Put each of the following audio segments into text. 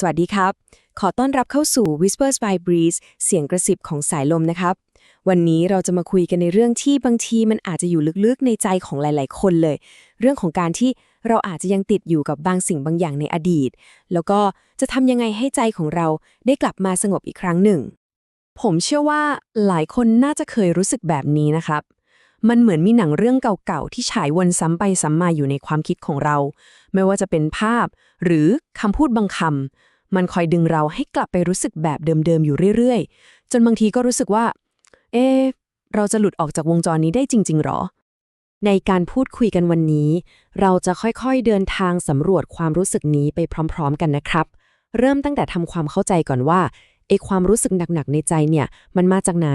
สวัสดีครับ ขอต้อนรับเข้าสู่ Whispers by Breeze เสียงกระซิบของสายลมนะครับ วันนี้เราจะมาคุยกันในเรื่องที่บางทีมันอาจจะอยู่ลึกๆในใจของหลาย ๆ คนเลย เรื่องของการที่เราอาจจะยังติดอยู่กับบางสิ่งบางอย่างในอดีต แล้วก็จะทำยังไงให้ใจของเราได้กลับมาสงบอีกครั้งหนึ่ง ผมเชื่อว่าหลายคนน่าจะเคยรู้สึกแบบนี้นะครับ มันเหมือนมีหนังเรื่องเก่าๆ ที่ฉายวนซ้ำไปซ้ำมาอยู่ในความคิดของเรา ไม่ว่าจะเป็นภาพ หรือคำพูดบางคำมันคอยดึงเราให้กลับไปรู้สึกแบบเดิมๆ อยู่เรื่อยๆ จนบางทีก็รู้สึกว่า เอ๊เราจะหลุดออกจากวงจรนี้ได้จริง ๆหรอ ในการพูดคุยกันวันนี้ เราจะค่อยๆ เดินทางสำรวจความรู้สึกนี้ไปพร้อม ๆ กันนะครับ เริ่มตั้งแต่ทำความเข้าใจก่อนว่าไอความรู้สึกหนักๆในใจเนี่ย มันมาจากไหน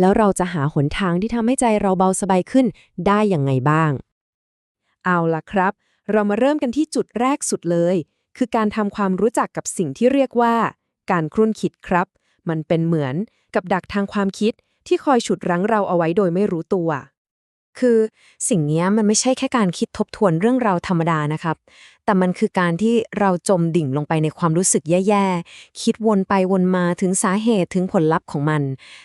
แล้วเราจะหาหนทางที่ทำให้ใจเราเบาสบายขึ้นได้อย่างไงบ้าง เอาล่ะครับ เรามาเริ่มกันที่จุดแรกสุดเลย คือการทำความรู้จักกับสิ่งที่เรียกว่า การครุ่นคิดครับ มันเป็นเหมือนกับดักทางความคิดที่คอยฉุดรั้งเราเอาไว้โดยไม่รู้ตัว คือสิ่งนี้มันไม่ใช่แค่การคิดทบทวนเรื่องราวธรรมดานะครับ แต่มันคือการที่เราจมดิ่งลงไปในความรู้สึกแย่ๆ คิดวนไปวนมาถึงสาเหตุถึงผลลัพธ์ของมัน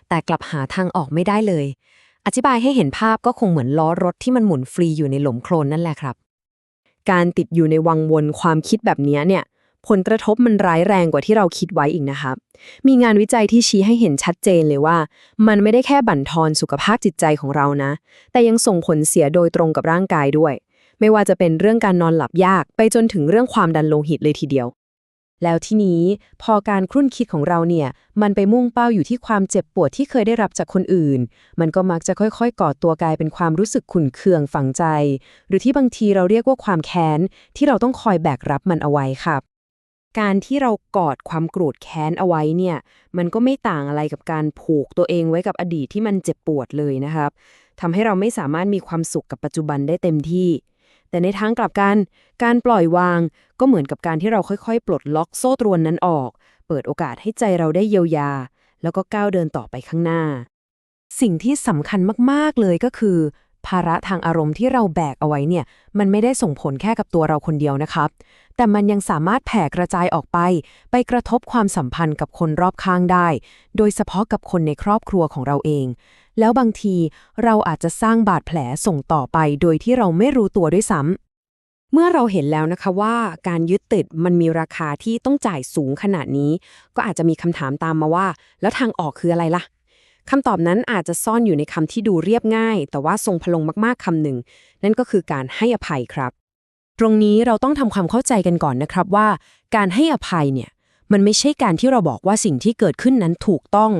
แต่กลับหาทางออกไม่ได้เลย อธิบายให้เห็นภาพก็คงเหมือนล้อรถที่มันหมุนฟรีอยู่ในหลุมโคลนนั่นแหละครับ การติดอยู่ในวังวนความคิดแบบนี้เนี่ย ผลกระทบมันร้ายแรงกว่าที่เราคิดไว้อีกนะครับ มีงานวิจัยที่ชี้ให้เห็นชัดเจนเลยว่า มันไม่ได้แค่บั่นทอนสุขภาพจิตใจของเรานะ แต่ยังส่งผลเสียโดยตรงกับร่างกายด้วย ไม่ว่าจะเป็นเรื่องการนอนหลับยาก ไปจนถึงเรื่องความดันโลหิตเลยทีเดียว แล้วที่นี้พอการครุ่นคิดของเราเนี่ย มันไปมุ่งเป้าอยู่ที่ความเจ็บปวดที่เคยได้รับจากคนอื่น มันก็มักจะค่อยๆก่อตัวกลายเป็นความรู้สึกขุ่นเคืองฝังใจ หรือที่บางทีเราเรียกว่าความแค้นที่เราต้องคอยแบกรับมันเอาไว้ครับ การที่เรากอดความโกรธแค้นเอาไว้เนี่ย มันก็ไม่ต่างอะไรกับการผูกตัวเองไว้กับอดีตที่มันเจ็บปวดเลยนะครับทำให้เราไม่สามารถมีความสุขกับปัจจุบันได้เต็มที่ แต่ในทางกลับกัน การปล่อยวางก็เหมือนกับการที่เราค่อยๆ ปลดล็อกโซ่ตรวนนั้นออก เปิดโอกาสให้ใจเราได้เยียวยา แล้วก็ก้าวเดินต่อไปข้างหน้า สิ่งที่สำคัญมากๆเลยก็คือ ภาระทางอารมณ์ที่เราแบกเอาไว้เนี่ย มันไม่ได้ส่งผลแค่กับตัวเราคนเดียวนะครับ แต่มันยังสามารถแผ่กระจายออกไป ไปกระทบความสัมพันธ์กับคนรอบข้างได้ โดยเฉพาะกับคนในครอบครัวของเราเอง แล้วบางทีเราอาจจะสร้างบาดแผลส่งต่อไปโดยที่เราไม่รู้ตัวด้วยซ้ำเมื่อเราเห็นแล้วนะคะว่าการยึดติดมันมีราคาที่ต้องจ่ายสูงขนาดนี้ ก็อาจจะมีคำถามตามมาว่า แล้วทางออกคืออะไรล่ะ คำตอบนั้นอาจจะซ่อนอยู่ในคำที่ดูเรียบง่าย แต่ว่าทรงพลังมากๆคำหนึ่ง นั่นก็คือการให้อภัยครับ ตรงนี้เราต้องทำความเข้าใจกันก่อนนะครับว่า การให้อภัยเนี่ยมันไม่ใช่การที่เราบอกว่าสิ่งที่เกิดขึ้นนั้นถูกต้อง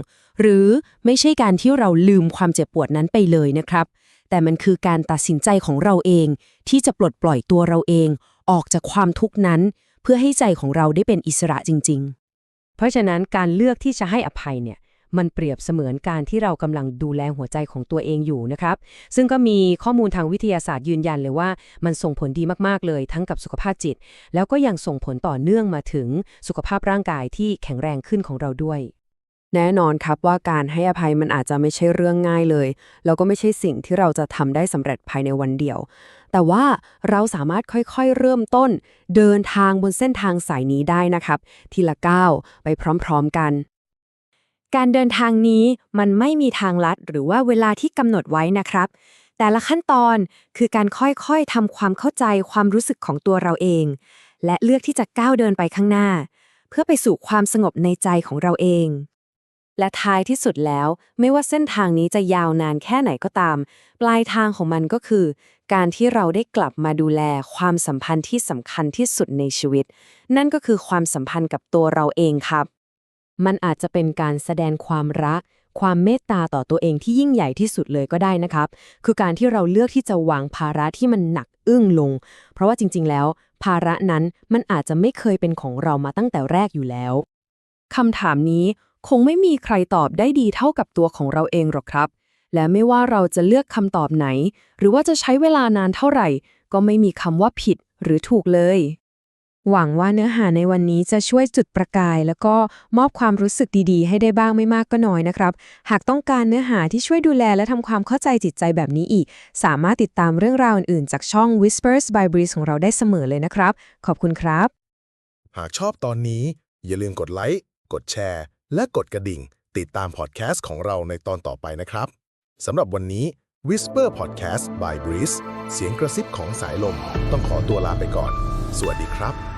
หรือไม่ใช่การที่เราลืมความเจ็บปวดนั้นไปเลยนะครับ แต่มันคือการตัดสินใจของเราเอง ที่จะปลดปล่อยตัวเราเอง ออกจากความทุกข์นั้น เพื่อให้ใจของเราได้เป็นอิสระจริง ๆ เพราะฉะนั้นการเลือกที่จะให้อภัยเนี่ย มันเปรียบเสมือนการที่เรากำลังดูแลหัวใจของตัวเองอยู่นะครับ ซึ่งก็มีข้อมูลทางวิทยาศาสตร์ยืนยันเลยว่า มันส่งผลดีมากๆเลยทั้งกับสุขภาพจิต แล้วก็ยังส่งผลต่อเนื่องมาถึงสุขภาพร่างกายที่แข็งแรงขึ้นของเราด้วยแน่นอนครับว่าการให้อภัยมันอาจจะไม่ใช่เรื่องง่ายเลย แล้วก็ไม่ใช่สิ่งที่เราจะทำได้สำเร็จภายในวันเดียว แต่ว่าเราสามารถค่อยๆ เริ่มต้น เดินทางบนเส้นทางสายนี้ได้นะครับ ทีละก้าวไปพร้อมๆกัน การเดินทางนี้มันไม่มีทางลัดหรือว่าเวลาที่กำหนดไว้นะครับ แต่ละขั้นตอนคือการค่อยๆทำความเข้าใจความรู้สึกของตัวเราเอง และเลือกที่จะก้าวเดินไปข้างหน้า เพื่อไปสู่ความสงบในใจของเราเอง และท้ายที่สุดแล้ว ไม่ว่าเส้นทางนี้จะยาวนานแค่ไหนก็ตาม ปลายทางของมันก็คือ การที่เราได้กลับมาดูแลความสัมพันธ์ที่สำคัญที่สุดในชีวิต นั่นก็คือความสัมพันธ์กับตัวเราเองครับ มันอาจจะเป็นการแสดงความรัก ความเมตตาต่อตัวเองที่ยิ่งใหญ่ที่สุดเลยก็ได้นะครับ คือการที่เราเลือกที่จะวางภาระที่มันหนักอึ้งลง เพราะว่าจริง ๆ แล้ว ภาระนั้นมันอาจจะไม่เคยเป็นของเรามาตั้งแต่แรกอยู่แล้วคำถามนี้คงไม่มีใครตอบได้ดีเท่ากับตัวของเราเองหรอกครับ และไม่ว่าเราจะเลือกคำตอบไหน หรือว่าจะใช้เวลานานเท่าไหร่ ก็ไม่มีคำว่าผิดหรือถูกเลย หวังว่าเนื้อหาในวันนี้จะช่วยจุดประกาย แล้วก็มอบความรู้สึกดีๆ ให้ได้บ้างไม่มากก็น้อยนะครับ หากต้องการเนื้อหาที่ช่วยดูแลและทำความเข้าใจจิตใจแบบนี้อีก สามารถติดตามเรื่องราวอื่นๆ จากช่อง Whispers by Breeze ของเราได้เสมอเลยนะครับ ขอบคุณครับ หากชอบตอนนี้ อย่าลืมกดไลค์กดแชร์ และกดกระดิ่ง ติดตามพอดแคสต์ของเราในตอนต่อไปนะครับสำหรับวันนี้ Whisper Podcast by Breeze เสียงกระซิบของสายลม ต้องขอตัวลาไปก่อน สวัสดีครับ